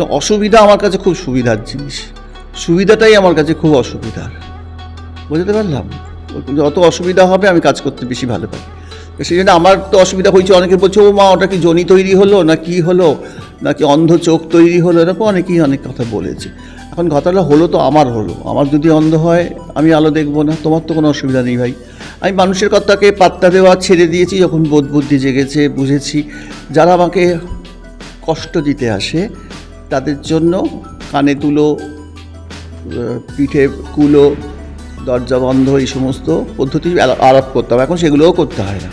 তো অসুবিধা আমার কাছে খুব সুবিধার জিনিস। সুবিধাটাই আমার কাছে খুব অসুবিধার। বুঝতে পারলাম? যত অসুবিধা হবে, আমি কাজ করতে বেশি ভালো পাই সেই জন্য আমার তো অসুবিধা হয়েছে, অনেকে বলছে, ও মা, ওটা কি জনি তৈরি হলো, না কি হলো? নাকি অন্ধ চোখ তৈরি হলো? এরকম অনেকেই অনেক কথা বলেছে। এখন কথাটা হলো তো আমার হলো। আমার যদি অন্ধ হয়, আমি আলো দেখব না। তোমার তো কোনো অসুবিধা নেই ভাই। আমি মানুষের কথাকে পাত্তা দেওয়া ছেড়ে দিয়েছি, যখন বোধ বুদ্ধি জেগেছে, বুঝেছি। যারা আমাকে কষ্ট দিতে আসে তাদের জন্য কানে তুলো পিঠে কুলো, দরজা বন্ধ, এই সমস্ত পদ্ধতি আরোপ করতে হবে এখন সেগুলোও করতে হয় না।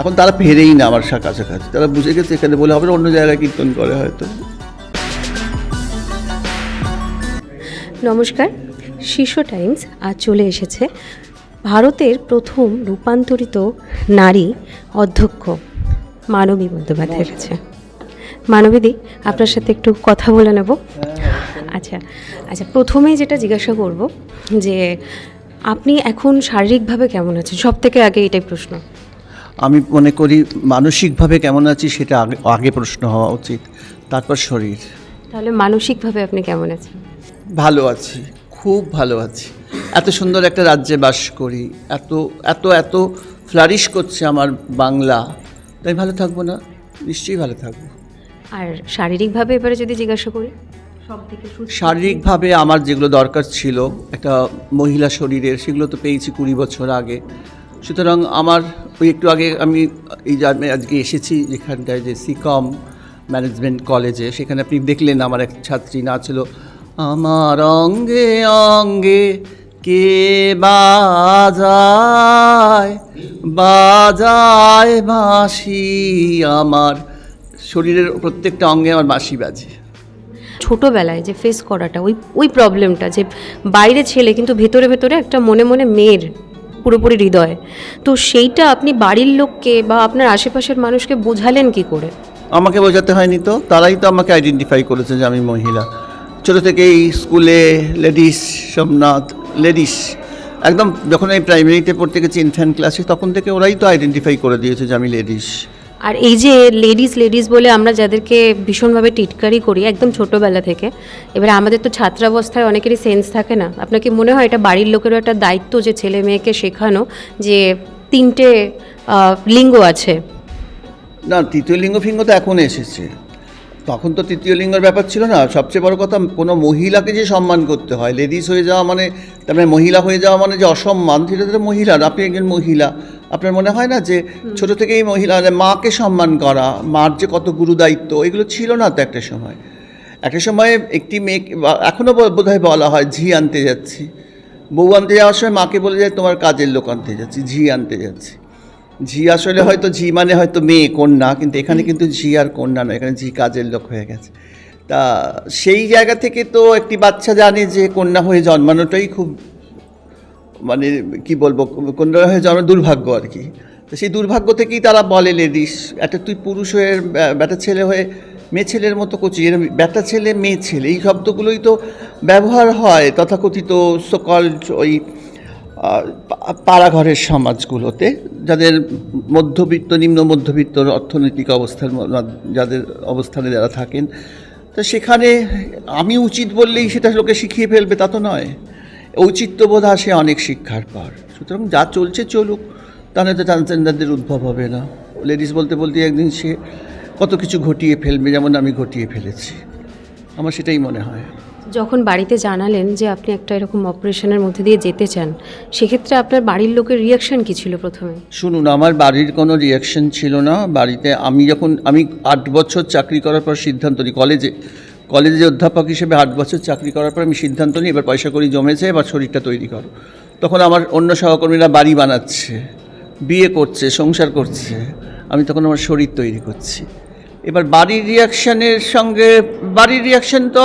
এখন তারা ফেরেই না আমার কাছাকাছি। তারা বুঝে গেছে এখানে বলে হবে অন্য জায়গায় কীর্তন করে হয়তো। নমস্কার। শিশু টাইমস আজ চলে এসেছে ভারতের প্রথম রূপান্তরিত নারী অধ্যক্ষ মানবী বন্দ্যোপাধ্যায়ের কাছে। মানবীদি আপনার সাথে একটু কথা বলে নেব। আচ্ছা আচ্ছা প্রথমেই যেটা জিজ্ঞাসা করব যে আপনি এখন শারীরিকভাবে কেমন আছেন? সব থেকে আগে এটাই প্রশ্ন। আমি মনে করি মানসিকভাবে কেমন আছি সেটা আগে আগে প্রশ্ন হওয়া উচিত। তারপর শরীর। তাহলে মানসিকভাবে আপনি কেমন আছেন? ভালো আছি খুব ভালো আছি। এত সুন্দর একটা রাজ্যে বাস করি এত এত এত ফ্লারিশ করছে আমার বাংলা। তাই ভালো থাকব না? নিশ্চয়ই ভালো থাকব। আর শারীরিকভাবে এবারে যদি জিজ্ঞাসা করি? সব থেকে সুস্থ শারীরিকভাবে আমার যেগুলো দরকার ছিল একটা মহিলা শরীরের সেগুলো তো পেয়েছি কুড়ি বছর আগে। সুতরাং আমার ওই একটু আগে আমি এই যে আমি আজকে এসেছি যেখানটায় যে সিকম ম্যানেজমেন্ট কলেজে সেখানে আপনি দেখলেন আমার এক ছাত্রী না ছিল আমার অঙ্গে অঙ্গে কে বাজায় বাজায় বাঁশি আমার শরীরের প্রত্যেকটা অঙ্গে আমার বাঁশি বাজে। ছোটোবেলায় যে ফেস করাটা ওই ওই প্রবলেমটা যে বাইরে ছেলে কিন্তু ভেতরে ভেতরে একটা মনে মনে মেয়ের পুরোপুরি হৃদয়। তো সেইটা আপনি বাড়ির লোককে বা আপনার আশেপাশের মানুষকে বোঝালেন কি করে? আমাকে বোঝাতে হয়নি তো তারাই তো আমাকে আইডেন্টিফাই করেছে যে আমি মহিলা। ছোটো থেকেই স্কুলে লেডিস সোমনাথ লেডিস একদম যখন আমি প্রাইমারিতে পড়তে গেছি ইনফ্যান্ট ক্লাসে তখন থেকে ওরাই তো আইডেন্টিফাই করে দিয়েছে যে আমি লেডিস আর এই যে লেডিস লেডিস বলে আমরা যাদেরকে ভীষণভাবে টিটকারি করি, একদম ছোটোবেলা থেকে, এবারে আমাদের তো ছাত্রাবস্থায় অনেকেরই সেন্স থাকে না। আপনাকে মনে হয় এটা বাড়ির লোকেরও একটা দায়িত্ব যে ছেলে মেয়েকে শেখানো যে তিনটে লিঙ্গ আছে? না, তৃতীয় লিঙ্গ ফিঙ্গ তো এখন এসেছে। তখন তো তৃতীয় লিঙ্গের ব্যাপার ছিল না। সবচেয়ে বড় কথা, কোনো মহিলাকে যে সম্মান করতে হয় লেডিস হয়ে যাওয়া মানে তার মানে মহিলা হয়ে যাওয়া মানে যে অসম্মান, সেটা তো মহিলার। আপনি একজন মহিলা আপনার মনে হয় না যে ছোট থেকেই মহিলা মাকে সম্মান করা মার যে কত গুরু দায়িত্ব এগুলো ছিল না তো একটা সময়? একটা সময় একটি মেয়ে এখনও বোধহয় বলা হয় ঝি আনতে যাচ্ছি। বউ আনতে যাওয়ার সময় মাকে বলে যায় তোমার কাজের লোক আনতে যাচ্ছি ঝি আনতে যাচ্ছি। ঝি আসলে হয়তো ঝি মানে হয়তো মেয়ে কন্যা কিন্তু এখানে কিন্তু ঝি আর কন্যা নয় এখানে ঝি কাজের লোক হয়ে গেছে। তা সেই জায়গা থেকে তো একটি বাচ্চা জানে যে কন্যা হয়ে জন্মানোটাই খুব মানে কি বলব কন্যা হয়ে জন্ম দুর্ভাগ্য আর কি। তো সেই দুর্ভাগ্য থেকেই তারা বলে, লেডিস, একটা তুই পুরুষ হয়ে বে- বেটা ছেলে হয়ে, মেয়ে ছেলের মতো করছি এর বেটা ছেলে, মেয়ে ছেলে, এই শব্দগুলোই তো ব্যবহার হয় তথাকথিত সকল ওই পাড়াঘরের সমাজগুলোতে, যাদের মধ্যবিত্ত, নিম্ন মধ্যবিত্ত অর্থনৈতিক অবস্থার যাদের অবস্থানে যারা থাকেন। তো সেখানে আমি উচিত বললেই সেটা লোকে শিখিয়ে ফেলবে, তা তো নয়। ঔচিত্যবোধ আসে অনেক শিক্ষার পর। সুতরাং যা চলছে চলুক তাহলে তো ট্রান্সজেন্ডারদের উদ্ভব হবে না। লেডিস বলতে বলতে একদিন সে কত কিছু ঘটিয়ে ফেলবে যেমন আমি ঘটিয়ে ফেলেছি। আমার সেটাই মনে হয়। যখন বাড়িতে জানালেন যে আপনি একটা এরকম অপারেশনের মধ্যে দিয়ে যেতে চান সেক্ষেত্রে আপনার বাড়ির লোকের রিয়াকশন কী ছিল প্রথমে? শুনুন আমার বাড়ির কোনো রিয়াকশন ছিল না। বাড়িতে আমি যখন আমি আট বছর চাকরি করার পর সিদ্ধান্ত নিই কলেজে কলেজে অধ্যাপক হিসেবে আট বছর চাকরি করার পর আমি সিদ্ধান্ত নিই, এবার পয়সা করি জমেছে এবার শরীরটা তৈরি করো। তখন আমার অন্য সহকর্মীরা বাড়ি বানাচ্ছে, বিয়ে করছে, সংসার করছে। আমি তখন আমার শরীর তৈরি করছি। এবার বাড়ির রিয়াকশানের সঙ্গে, বাড়ির রিয়াকশন তো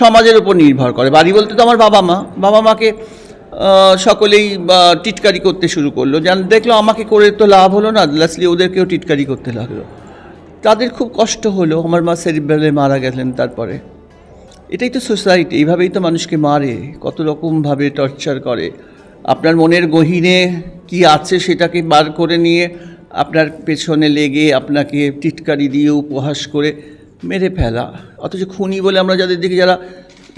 সমাজের উপর নির্ভর করে। বাড়ি বলতে তো আমার বাবা মা। বাবা মাকে সকলেই টিটকারি করতে শুরু করল। যেন দেখল আমাকে করে তো লাভ হলো না, লাস্টলি ওদেরকেও টিটকারি করতে লাগল। তাদের খুব কষ্ট হলো। আমার মা সেরিব্রালে মারা গেলেন তারপরে। এটাই তো সোসাইটি এইভাবেই তো মানুষকে মারে, কত রকমভাবে টর্চার করে। আপনার মনের গহীনে কি আছে সেটাকে বার করে নিয়ে আপনার পেছনে লেগে আপনাকে টিটকারি দিয়ে উপহাস করে মেরে ফেলা। অথচ খুনি বলে আমরা যাদের দেখি যারা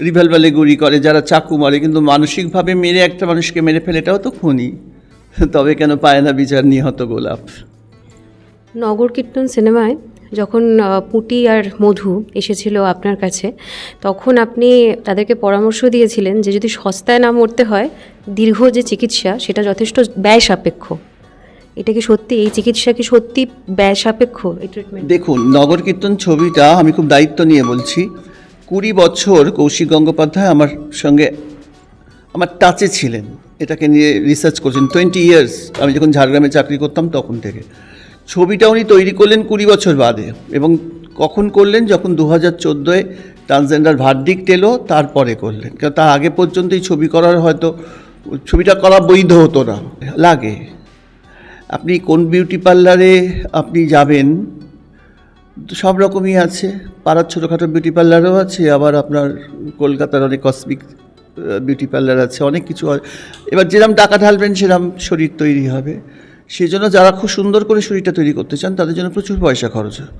রিভলভারে গুলি করে, যারা চাকু মারে, কিন্তু মানসিকভাবে মেরে একটা মানুষকে মেরে ফেলে এটাও তো খুনি। তবে কেন পায় না বিচার নিহত গোলাপ। নগর কীর্তন সিনেমায় যখন পুটি আর মধু এসেছিল আপনার কাছে, তখন আপনি তাদেরকে পরামর্শ দিয়েছিলেন যে যদি সস্তায় না মরতে হয়, দীর্ঘ যে চিকিৎসা, সেটা যথেষ্ট ব্যয় সাপেক্ষ। এটা কি সত্যি? এই চিকিৎসা কি সত্যি ব্যয় সাপেক্ষ দেখুন, নগর কীর্তন ছবিটা আমি খুব দায়িত্ব নিয়ে বলছি। কুড়ি বছর কৌশিক গঙ্গোপাধ্যায় আমার সঙ্গে, আমার টাচে ছিলেন। এটাকে নিয়ে রিসার্চ করছেন। টোয়েন্টি ইয়ার্স আমি যখন ঝাড়গ্রামে চাকরি করতাম তখন থেকে। ছবিটা উনি তৈরি করলেন কুড়ি বছর বাদে এবং কখন করলেন? যখন দু হাজার চোদ্দোয় ট্রান্সজেন্ডার ভার্ডিক্ট এলো, তারপরে করলেন। কারণ তার আগে পর্যন্ত এই ছবি করার হয়তো, ছবিটা করা বৈধ হতো না। লাগে। আপনি কোন বিউটি পার্লারে আপনি যাবেন, সব রকমই আছে। পাড়ার ছোটোখাটো বিউটি পার্লারও আছে, আবার আপনার কলকাতার অনেক কসমিক বিউটি পার্লার আছে, অনেক কিছু এবার যেরকম টাকা ঢালবেন সেরকম শরীর তৈরি হবে। সেই জন্য যারা খুব সুন্দর করে শরীরটা তৈরি করতে চান, তাদের জন্য প্রচুর পয়সা খরচ হয়।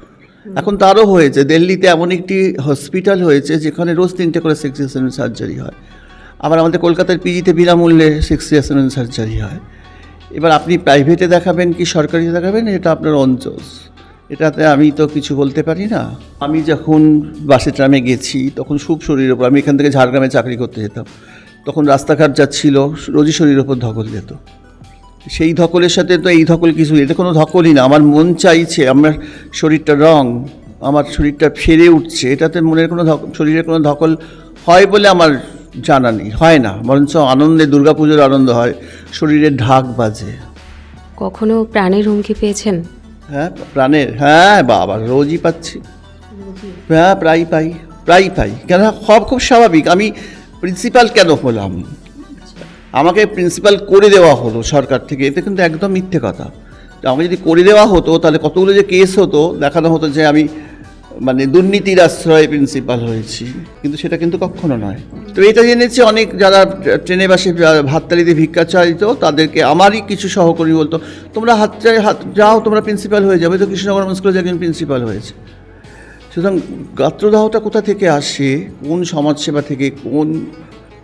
এখন তারও হয়েছে, দিল্লিতে এমন একটি হসপিটাল হয়েছে, যেখানে রোজ তিনটে করে সিক্স ইয়ার্স সার্জারি হয়। আবার আমাদের কলকাতার পিজিতে বিনামূল্যে সিক্স ইয়ার্স সার্জারি হয়। এবার আপনি প্রাইভেটে দেখাবেন কি সরকারিতে দেখাবেন, এটা আপনার অঞ্চল এটাতে আমি তো কিছু বলতে পারি না। আমি যখন বাসে ট্রামে গেছি, তখন খুব শরীরের ওপর আমি এখান থেকে ঝাড়গ্রামে চাকরি করতে যেতাম। তখন রাস্তাঘাট যা ছিল, রোজই শরীরের ওপর ধকল যেত। সেই ধকলের সাথে তো এই ধকল কিছু এটা কোনো ধকলই না। আমার মন চাইছে আমার শরীরটা রং আমার শরীরটা ফেরে উঠছে। এটাতে মনের কোনো শরীরের কোনো ধকল হয় বলে আমার জানা নেই হয় না। বরঞ্চ আনন্দে দুর্গাপুজোর আনন্দ হয় শরীরের ঢাক বাজে। কখনো প্রাণের হুমকি পেয়েছেন? হ্যাঁ প্রাণের হ্যাঁ বাবা রোজই পাচ্ছি। হ্যাঁ প্রায় পাই প্রায় পাই। কেন সব খুব স্বাভাবিক আমি প্রিন্সিপাল কেন হলাম? আমাকে প্রিন্সিপাল করে দেওয়া হলো সরকার থেকে। এতে কিন্তু একদম মিথ্যে কথা। আমাকে যদি করে দেওয়া হতো, তাহলে কতগুলো যে কেস হতো, দেখানো হতো যে আমি মানে দুর্নীতির আশ্রয়ে প্রিন্সিপাল হয়েছি। কিন্তু সেটা কিন্তু কখনো নয়। তো এটা জেনেছি অনেক যারা ট্রেনে বাসে হাততালিতে ভিক্ষা চাইতো, তাদেরকে আমারই কিছু সহকর্মী বলতো, তোমরা হাত চাই- হাত যাও, তোমরা প্রিন্সিপাল হয়ে যাবে। তো কৃষ্ণনগর স্কুলে একজন প্রিন্সিপাল হয়েছে। সুতরাং গাত্রদাহটা কোথা থেকে আসে? কোন সমাজসেবা থেকে? কোন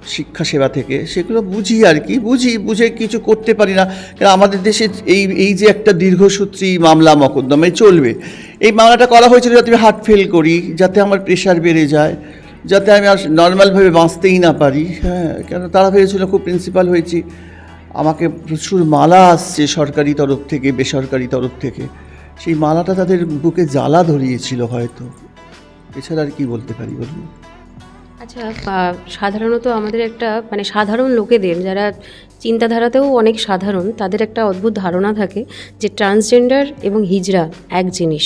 শিক্ষা সেবা থেকে, সেগুলো বুঝি আর কি, বুঝি, বুঝে কিছু করতে পারি না। কারণ আমাদের দেশে এই এই যে একটা দীর্ঘসূত্রী মামলা মকদ্দমায় চলবে। এই মামলাটা করা হয়েছিল যাতে আমি হার্ট ফেল করি, যাতে আমার প্রেশার বেড়ে যায়, যাতে আমি আর নর্মালভাবে বাঁচতেই না পারি হ্যাঁ। কেন তারা ভেবেছিল খুব প্রিন্সিপাল হয়েছি। আমাকে প্রচুর মালা আসছে সরকারি তরফ থেকে, বেসরকারি তরফ থেকে। সেই মালাটা তাদের বুকে জ্বালা ধরিয়েছিল হয়তো। এছাড়া আর কি বলতে পারি বলুন? আচ্ছা সাধারণত আমাদের একটা মানে সাধারণ লোকেদের যারা চিন্তাধারাতেও অনেক সাধারণ, তাদের একটা অদ্ভুত ধারণা থাকে যে ট্রান্সজেন্ডার এবং হিজড়া এক জিনিস।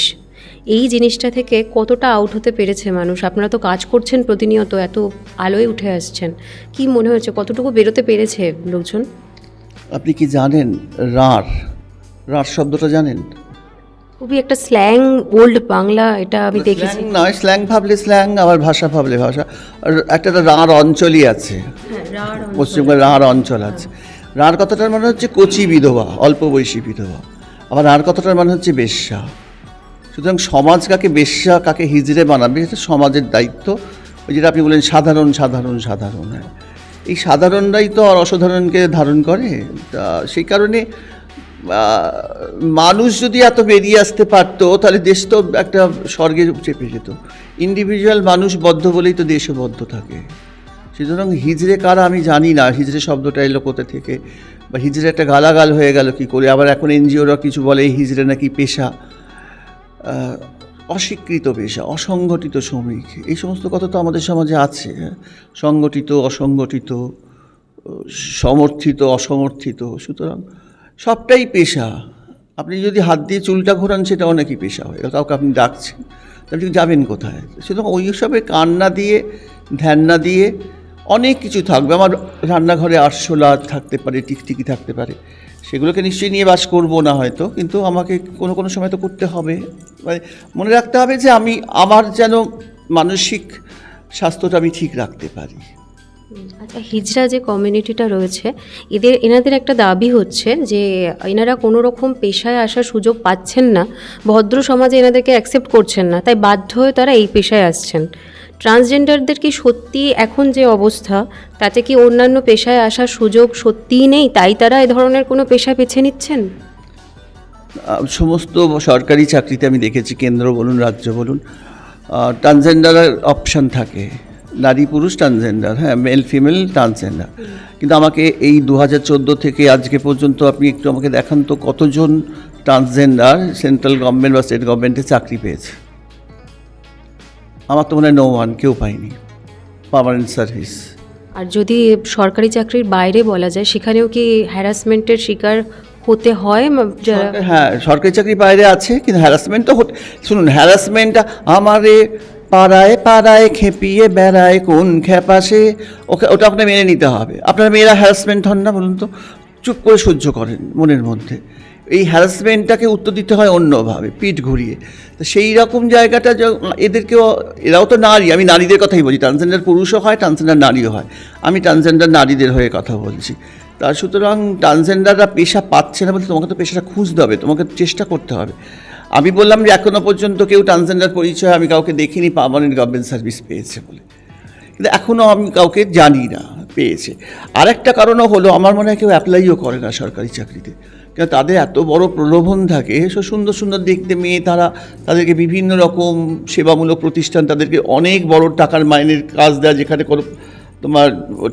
এই জিনিসটা থেকে কতটা আউট হতে পেরেছে মানুষ? আপনারা তো কাজ করছেন প্রতিনিয়ত, এত আলোয় উঠে আসছেন। কি মনে হচ্ছে কতটুকু বেরোতে পেরেছে লোকজন? আপনি কি জানেন রার? রাঁড় শব্দটা জানেন? খুবই একটা স্ল্যাং ওল্ড বাংলা এটা আমি দেখেছি। নয় স্ল্যাং ভাবলে স্ল্যাং আবার ভাষা ভাবলে ভাষা। আর একটা তো রাঁড় অঞ্চলই আছে। পশ্চিমবঙ্গের রাঁড় অঞ্চল। আছে। রাঁড় কথাটার মানে হচ্ছে কচি বিধবা অল্প বয়সী বিধবা। আবার রাঁড় কথাটার মানে হচ্ছে বেশ্যা। সুতরাং সমাজ কাকে বেশ্যা কাকে হিজড়ে বানাবে এটা সমাজের দায়িত্ব। ওই যেটা আপনি বলেন সাধারণ সাধারণ সাধারণ। হ্যাঁ এই সাধারণরাই তো আর অসাধারণকে ধারণ করে। তা সেই কারণে মানুষ যদি এত বেরিয়ে আসতে পারতো, তাহলে দেশ তো একটা স্বর্গে চেপে যেত। ইন্ডিভিজুয়াল মানুষ বদ্ধ বলেই তো দেশও বদ্ধ থাকে। সুতরাং হিজড়ে কারা আমি জানি না, হিজড়ে শব্দটা এলো কোথা থেকে? বা হিজড়ে একটা গালাগাল হয়ে গেল কি করে? আবার এখন এনজিওরা কিছু বলে হিজড়ে নাকি পেশা। অস্বীকৃত পেশা, অসংগঠিত শ্রমিক, এই সমস্ত কথা তো আমাদের সমাজে আছে হ্যাঁ। সংগঠিত, অসংগঠিত সমর্থিত, অসমর্থিত, সুতরাং সবটাই পেশা। আপনি যদি হাত দিয়ে চুলটা ঘোরান, সেটাও নাকি পেশা হয়ে। কাউকে আপনি ডাকছেন, তাহলে আপনি যাবেন কোথায়? সুতরাং ওই সবে কান্না দিয়ে ধ্যান না দিয়ে অনেক কিছু থাকবে। আমার রান্নাঘরে আরশোলা থাকতে পারে, টিকটিকি থাকতে পারে, সেগুলোকে নিশ্চয়ই নিয়ে বাস করব না হয়তো, কিন্তু আমাকে কোনো কোনো সময় তো করতে হবে। মানে মনে রাখতে হবে যে আমি, আমার যেন মানসিক স্বাস্থ্যটা আমি ঠিক রাখতে পারি। আচ্ছা হিজড়া যে কমিউনিটিটা রয়েছে, এদের, এনাদের একটা দাবি হচ্ছে যে এনারা কোনো রকম পেশায় আসার সুযোগ পাচ্ছেন না, ভদ্র সমাজে এনাদেরকে অ্যাকসেপ্ট করছেন না, তাই বাধ্য হয়ে তারা এই পেশায় আসছেন। ট্রান্সজেন্ডারদের কি সত্যি এখন যে অবস্থা, তাতে কি অন্যান্য পেশায় আসার সুযোগ সত্যিই নেই, তাই তারা এ ধরনের কোনো পেশা বেছে নিচ্ছেন? সমস্ত সরকারি চাকরিতে আমি দেখেছি, কেন্দ্র বলুন, রাজ্য বলুন ট্রান্সজেন্ডার অপশান থাকে। নারী পুরুষ ট্রান্সজেন্ডার হ্যাঁ মেল ফিমেল ট্রান্সজেন্ডার কিন্তু আমাকে এই দু হাজার চোদ্দ থেকে আজকে পর্যন্ত আপনি একটু আমাকে দেখান তো কতজন ট্রান্সজেন্ডার সেন্ট্রাল গভর্নমেন্ট বা স্টেট গভর্নমেন্টে চাকরি পেয়েছে? আমার তো মনে হয় নো ওয়ান কেউ পায়নি। পার্মানেন্ট সার্ভিস আর যদি সরকারি চাকরির বাইরে বলা যায় সেখানেও কি হ্যারাসমেন্টের শিকার হতে হয়? হ্যাঁ সরকারি চাকরি বাইরে আছে কিন্তু হ্যারাসমেন্ট তো শুনুন হ্যারাসমেন্টটা আমারে পাড়ায় পাড়ায় খেপিয়ে বেড়ায় কোন খেপাসে? ওকে, ওটা আপনার মেনে নিতে হবে। আপনার মেয়েরা হ্যারাসমেন্ট হন না, বলুন তো। চুপ করে সহ্য করেন মনের মধ্যে। এই হ্যারাসমেন্টটাকে উত্তর দিতে হয় অন্যভাবে, পিঠ ঘুরিয়ে। তো সেই রকম জায়গাটা এদেরকেও, এরাও তো নারী, আমি নারীদের কথাই বলছি। ট্রান্সজেন্ডার পুরুষও হয় ট্রান্সজেন্ডার নারীও হয়। আমি ট্রান্সজেন্ডার নারীদের হয়ে কথা বলছি। তা সুতরাং ট্রান্সজেন্ডাররা পেশা পাচ্ছে না বলতে তোমাকে তো পেশাটা খুঁজতে হবে, তোমাকে চেষ্টা করতে হবে। আমি বললাম যে এখনও পর্যন্ত কেউ ট্রান্সজেন্ডার পরিচয় আমি কাউকে দেখিনি পার্মানেন্ট গভর্নমেন্ট সার্ভিস পেয়েছে বলে। কিন্তু এখনও আমি কাউকে জানি না, পেয়েছে। আরেকটা কারণও হলো, আমার মনে হয় কেউ অ্যাপ্লাইও করে না সরকারি চাকরিতে। কেন তাদের এত বড় প্রলোভন থাকে সব সুন্দর সুন্দর দেখতে মেয়ে, তারা তাদেরকে বিভিন্ন রকম সেবামূলক প্রতিষ্ঠান, তাদেরকে অনেক বড় টাকার মাইনের কাজ দেয়, যেখানে কোনো তোমার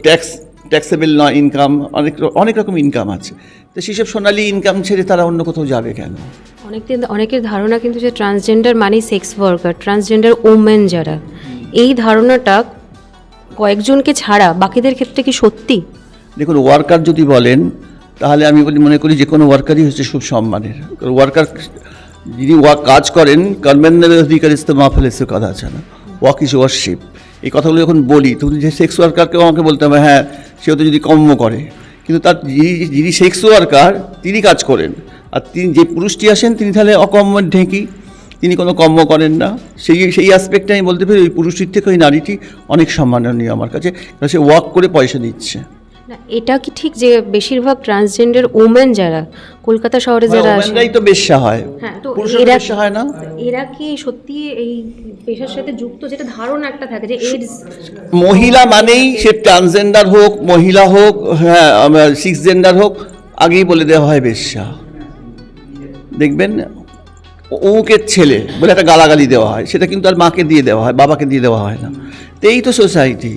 ট্যাক্স ট্যাক্সেবল নয় ইনকাম অনেক অনেক রকম ইনকাম আছে। তো সেসব সোনালি ইনকাম ছেড়ে তারা অন্য কোথাও যাবে কেন? অনেকদিন অনেকের ধারণা কিন্তু যে ট্রান্সজেন্ডার মানেই সেক্স ওয়ার্কার ট্রান্সজেন্ডার ওমেন যারা। এই ধারণাটা কয়েকজনকে ছাড়া বাকিদের ক্ষেত্রে কি সত্যি? দেখুন ওয়ার্কার যদি বলেন, তাহলে আমি বলি মনে করি যে কোনো ওয়ার্কারই হচ্ছে খুব সম্মানের। ওয়ার্কার যিনি ওয়ার্ক কাজ করেন কর্মেন্দ্রের অধিকার ইস্তেমা ফেলেছে কথা আছে না। ওয়ার্ক ইজ ওয়ার্কশিপ এই কথাগুলো যখন বলি, তখন যে সেক্স ওয়ার্কারকেও আমাকে বলতে হবে হ্যাঁ সেও তো যদি কর্ম করে। কিন্তু তার যিনি সেক্স ওয়ার্কার তিনি কাজ করেন। আর তিনি যে পুরুষটি আসেন তিনি তাহলে অকম্মের ঢেঁকি। তিনি কোনো কর্ম করেন না। সেই সেই অ্যাসপেক্টে আমি বলতে পারি ওই পুরুষটির থেকে ওই নারীটি অনেক সম্মাননীয় আমার কাছে। কারণ সে ওয়ার্ক করে পয়সা দিচ্ছে না এটা কি ঠিক যে বেশিরভাগ ট্রান্সজেন্ডার ওমেন যারা কলকাতা শহরে যারা আসে ওমেনরাই তো বেশ্যা হয়। হ্যাঁ তো এরা হয় না? এরা কি সত্যি এই পেশার সাথে যুক্ত? যেটা ধারণা একটা থাকে যে এইডস মহিলা মানেই সে ট্রান্সজেন্ডার হোক মহিলা হোক হ্যাঁ সিক্স জেন্ডার হোক আগেই বলে দেওয়া হয় বেশ্যা। দেখবেন অমুকের ছেলে বলে একটা গালাগালি দেওয়া হয়, সেটা কিন্তু আর মাকে দিয়ে দেওয়া হয়, বাবাকে দিয়ে দেওয়া হয় না। তো এই তো সোসাইটি।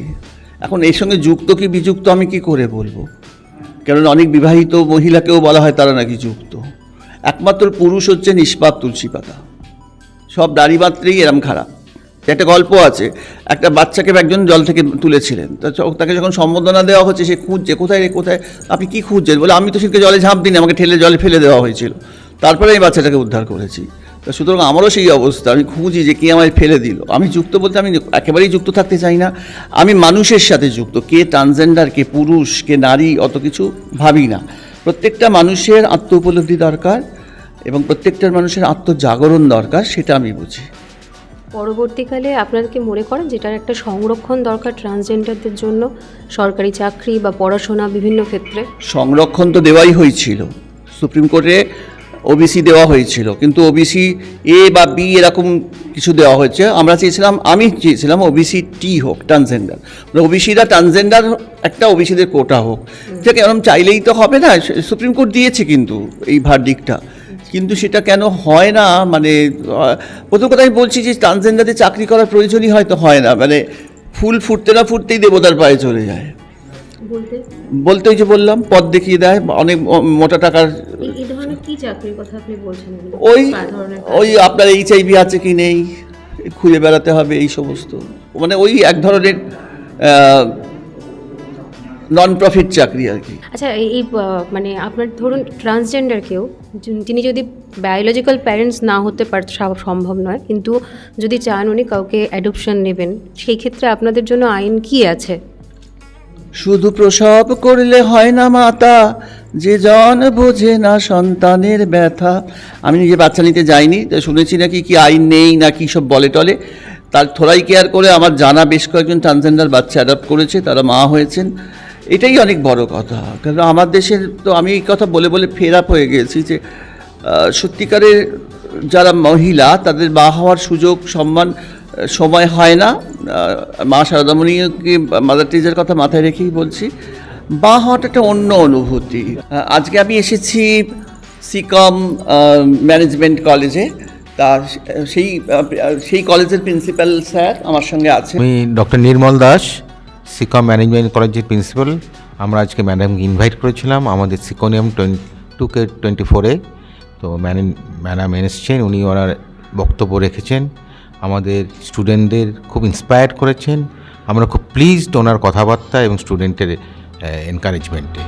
এখন এর সঙ্গে যুক্ত কি বিযুক্ত আমি কি করে বলব? কেননা অনেক বিবাহিত মহিলাকেও বলা হয় তারা নাকি যুক্ত। একমাত্র পুরুষ হচ্ছে নিষ্পাপ তুলসী পাতা। সব নারী মাত্রেই এরম খারাপ। একটা গল্প আছে, একটা বাচ্চাকে একজন জল থেকে তুলেছিলেন। তা তাকে যখন সম্বোধনা দেওয়া হচ্ছে, সে খুঁজছে, কোথায় রে, কোথায়? আপনি কী খুঁজছেন? বলে, আমি তো সেদিকে জলে ঝাঁপ দিন আমাকে ঠেলে জলে ফেলে দেওয়া হয়েছিল। তারপরে এই বাচ্চাটাকে উদ্ধার করেছি। তা সুতরাং আমারও সেই অবস্থা, আমি খুঁজি যে কে আমায় ফেলে দিল। আমি যুক্ত বলতে আমি একেবারেই যুক্ত থাকতে চাই না। আমি মানুষের সাথে যুক্ত, কে ট্রান্সজেন্ডার, কে পুরুষ, কে নারী, অত কিছু ভাবি না। প্রত্যেকটা মানুষের আত্ম উপলব্ধি দরকার এবং প্রত্যেকটার মানুষের আত্মজাগরণ দরকার, সেটা আমি বুঝি। পরবর্তীকালে আপনাদেরকে মনে করেন যেটার একটা সংরক্ষণ দরকার ট্রান্সজেন্ডারদের জন্য? সরকারি চাকরি বা পড়াশোনা বিভিন্ন ক্ষেত্রে? সংরক্ষণ তো দেওয়াই হয়েছিল। সুপ্রিম কোর্টে ওবিসি দেওয়া হয়েছিল। কিন্তু ওবিসি এ বা বি এরকম কিছু দেওয়া হয়েছে। আমরা চেয়েছিলাম আমি চেয়েছিলাম ওবিসি টি হোক ট্রান্সজেন্ডার ওবিসিরা ট্রান্সজেন্ডার একটা ওবিসিদের কোটা হোক। ঠিক এরকম চাইলেই তো হবে না। সুপ্রিম কোর্ট দিয়েছে কিন্তু এই ভার্ডিকটা কিন্তু সেটা কেন হয় না? মানে প্রথম কথা আমি বলছি যে ট্রান্সজেন্ডারদের চাকরি করার প্রয়োজনই হয়তো হয় না। মানে ফুল ফুটতে না ফুটতেই দেবতার পায়ে চলে যায়। বলতে? যে বললাম পদ দেখিয়ে দেয় অনেক মোটা টাকার? ওই ওই আপনার এইচ আইভি আছে কি নেই? খুঁজে বেড়াতে হবে এই সমস্ত। মানে ওই এক ধরনের নন প্রফিট চাকরি আর কি। আচ্ছা এই মানে আপনার ধরুন ট্রান্সজেন্ডার কেউ যিনি- তিনি যদি বায়োলজিক্যাল প্যারেন্টস না হতে পার সা- সম্ভব নয় কিন্তু যদি চান উনি কাউকে অ্যাডপশন নেবেন সেই ক্ষেত্রে আপনাদের জন্য আইন কি আছে? শুধু প্রসব করলে হয় না মাতা যে জন বোঝে না সন্তানের ব্যথা। আমি নিজে বাচ্চা নিতে যাইনি শুনেছি নাকি কি আইন নেই না কি সব বলে টলে। তার থোড়াই কেয়ার করে আমার জানা বেশ কয়েকজন ট্রান্সজেন্ডার বাচ্চা অ্যাডাপ্ট করেছে তারা মা হয়েছেন। এটাই অনেক বড় কথা। কারণ আমার দেশের তো আমি এই কথা বলে বলে ফেরাপ হয়ে গেছি যে সত্যিকারের যারা মহিলা, তাদের মা হওয়ার সুযোগ, সম্মান সময় হয় না। মা শারদামণিকে, মাদার টেরিজার কথা মাথায় রেখেই বলছি, বা হওয়াটা একটা অন্য অনুভূতি। আজকে আমি এসেছি সিকম ম্যানেজমেন্ট কলেজে। তা সেই সেই কলেজের প্রিন্সিপাল স্যার আমার সঙ্গে আছে আমি ডক্টর নির্মল দাস। সিকম ম্যানেজমেন্ট কলেজের প্রিন্সিপাল আমরা আজকে ম্যাডামকে ইনভাইট করেছিলাম, আমাদের সিকোনিয়াম টোয়েন্টি টু কে টোয়েন্টি ফোরে তো ম্যাডাম ম্যাডাম এসছেন, উনি ওনার বক্তব্য রেখেছেন, আমাদের স্টুডেন্টদের খুব ইন্সপায়ার্ড করেছেন। আমরা খুব প্লিজড ওনার কথাবার্তা এবং স্টুডেন্টের এনকারেজমেন্টে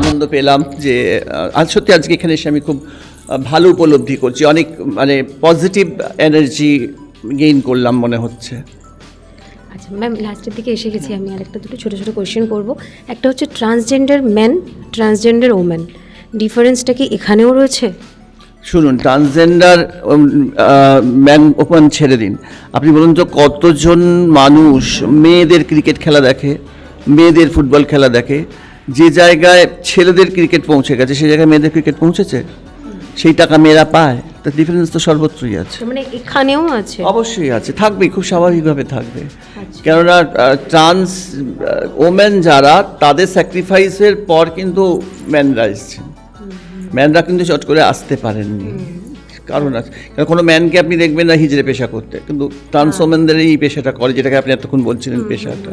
আনন্দ পেলাম যে আজ সত্যি আজকে এখানে এসে আমি খুব ভালো উপলব্ধি করছি। অনেক মানে পজিটিভ এনার্জি গেইন করলাম মনে হচ্ছে। আচ্ছা ম্যাম লাস্টের দিকে এসে গেছি আমি। আরেকটা দুটো ছোটো ছোটো কোয়েশ্চেন করব। একটা হচ্ছে ট্রান্সজেন্ডার ম্যান ট্রান্সজেন্ডার ওম্যান ডিফারেন্সটা কি এখানেও রয়েছে? শুনুন ট্রান্সজেন্ডার ম্যান ওপেন ছেড়ে দিন। আপনি বলুন তো কতজন মানুষ মেয়েদের ক্রিকেট খেলা দেখে মেয়েদের ফুটবল খেলা দেখে যে জায়গায় ছেলেদের ক্রিকেট পৌঁছে গেছে সেই জায়গায় মেয়েদের ক্রিকেট পৌঁছেছে? সেই টাকা মেয়েরা পায়। তার ডিফারেন্স তো সর্বত্রই আছে। মানে এখানেও আছে। অবশ্যই আছে থাকবে খুব স্বাভাবিকভাবে থাকবে। আচ্ছা। কেননা ট্রান্স ওমেন যারা তাদের স্যাক্রিফাইসের পর কিন্তু ম্যানরা এসছেন। ম্যানরা কিন্তু চট করে আসতে পারেননি। কারণ আছে কারণ কোনো ম্যানকে আপনি দেখবেন না হিজড়ে পেশা করতে। কিন্তু ট্রান্স ওমেনদের এই পেশাটা করে যেটাকে আপনি এতক্ষণ বলছিলেন পেশাটা।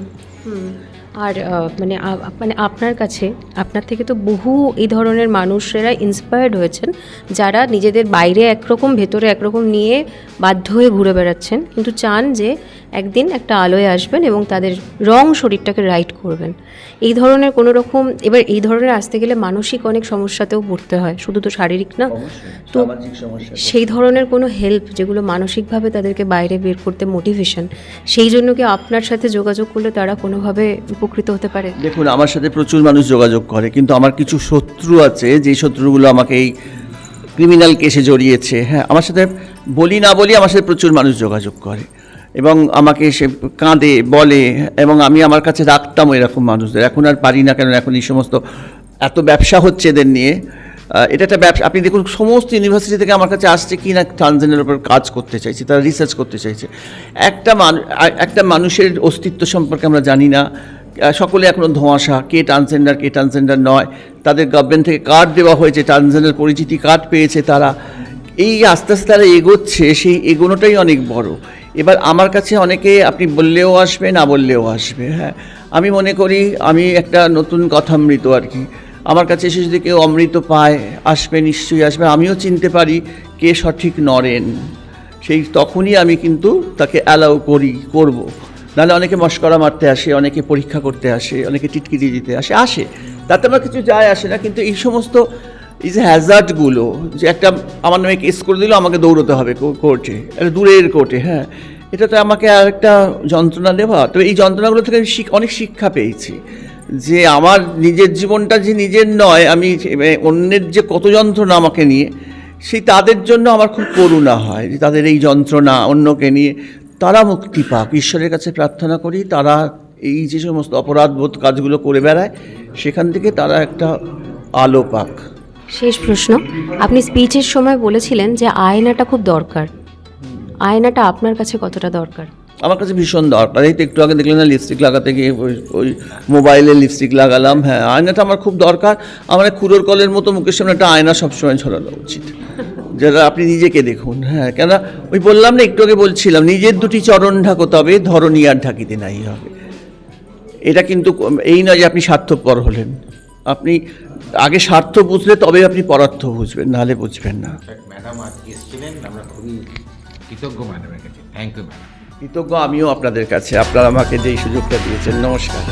আর মানে মানে আপনার কাছে, আপনার থেকে তো বহু এই ধরনের মানুষেরা ইন্সপায়ার্ড হয়েছেন, যারা নিজেদের বাইরে একরকম, ভেতরে একরকম নিয়ে বাধ্য হয়ে ঘুরে বেড়াচ্ছেন, কিন্তু চান যে একদিন একটা আলোয় আসবেন এবং তাদের রং শরীরটাকে রাইট করবেন। এই ধরনের কোনো রকম এবার এই ধরনের আসতে গেলে মানসিক অনেক সমস্যাতেও পড়তে হয়। শুধু তো শারীরিক না তো সেই ধরনের কোনো হেল্প যেগুলো মানসিকভাবে তাদেরকে বাইরে বের করতে মোটিভেশন সেই জন্য কি আপনার সাথে যোগাযোগ করলে তারা কোনোভাবে উপকৃত হতে পারে? দেখুন আমার সাথে প্রচুর মানুষ যোগাযোগ করে কিন্তু আমার কিছু শত্রু আছে যে শত্রুগুলো আমাকে এই ক্রিমিনাল কেসে জড়িয়েছে। হ্যাঁ আমার সাথে বলি না বলি আমার সাথে প্রচুর মানুষ যোগাযোগ করে। এবং আমাকে সে কাঁদে, বলে, এবং আমি আমার কাছে রাখতাম এরকম মানুষদের। এখন আর পারি না কেন? এখন এই সমস্ত এত ব্যবসা হচ্ছে এদের নিয়ে। এটা একটা ব্যবসা। আপনি দেখুন, সমস্ত ইউনিভার্সিটি থেকে আমার কাছে আসছে কি না ট্রান্সজেন্ডারের উপর কাজ করতে চাইছে, তারা রিসার্চ করতে চাইছে। একটা মানুষ একটা মানুষের অস্তিত্ব সম্পর্কে আমরা জানি না। সকলে এখনও ধোঁয়াশা, কে ট্রান্সজেন্ডার কে ট্রান্সজেন্ডার নয়। তাদের গভর্নমেন্ট থেকে কার্ড দেওয়া হয়েছে ট্রান্সজেন্ডার পরিচিতি কার্ড পেয়েছে তারা। এই আস্তে আস্তে তারা এগোচ্ছে, সেই এগোনোটাই অনেক বড়। এবার আমার কাছে অনেকে আপনি বললেও আসবে, না বললেও আসবে হ্যাঁ। আমি মনে করি আমি একটা নতুন কথামৃত আর কি। আমার কাছে এসে যদি কেউ অমৃত পায়, আসবে, নিশ্চয়ই আসবে। আমিও চিনতে পারি কে সঠিক নরেন। সেই তখনই আমি কিন্তু তাকে অ্যালাউ করি, করব। নাহলে অনেকে মস্করা মারতে আসে, অনেকে পরীক্ষা করতে আসে, অনেকে টিটকিরি দিতে আসে আসে। তাতে আমার কিছু যায় আসে না, কিন্তু এই সমস্ত এই যে হ্যাজার্ডগুলো যে একটা আমার নামে কেস করে দিল, আমাকে দৌড়তে হবে কোর্টে একটা দূরের কোর্টে হ্যাঁ। এটা তো আমাকে আর একটা যন্ত্রণা দেওয়া। তো এই যন্ত্রণাগুলো থেকে আমি অনেক শিক্ষা পেয়েছি। যে আমার নিজের জীবনটা যে নিজের নয়, আমি অন্যের যে কত যন্ত্রণা আমাকে নিয়ে, সেই তাদের জন্য আমার খুব করুণা হয়। যে তাদের এই যন্ত্রণা অন্যকে নিয়ে তারা মুক্তি পাক। ঈশ্বরের কাছে প্রার্থনা করি, তারা এই যে সমস্ত অপরাধবোধ কাজগুলো করে বেড়ায়, সেখান থেকে তারা একটা আলো পাক। শেষ প্রশ্ন। আপনি স্পিচের সময় বলেছিলেন যে আয়নাটা খুব দরকার। আয়নাটা আপনার কাছে কতটা দরকার? আমার কাছে ভীষণ দরকার। এই তো একটু আগে দেখলেন না লিপস্টিক লাগাতে গিয়ে ওই মোবাইলে লিপস্টিক লাগালাম। হ্যাঁ আয়নাটা আমার খুব দরকার। আমার খুরোর কলের মতো মুখের সামনে একটা আয়না সবসময় ছড়ানো উচিত। যেটা আপনি নিজেকে দেখুন হ্যাঁ। কেন ওই বললাম না, একটু আগে বলছিলাম, নিজের দুটি চরণ ঢাকো তবে ধরণী আর ঢাকিতে নাই হবে। এটা কিন্তু এই নয় যে আপনি স্বার্থপর হলেন। আপনি আগে স্বার্থ বুঝলে তবে আপনি পরার্থ বুঝবেন নাহলে বুঝবেন না। ম্যাডাম আজকে এসেছিলেন আমরা খুবই কৃতজ্ঞ ম্যাডামের কাছে। থ্যাংক ইউ ম্যাডাম কৃতজ্ঞ আমিও আপনাদের কাছে আপনারা আমাকে যেই সুযোগটা দিয়েছেন নমস্কার।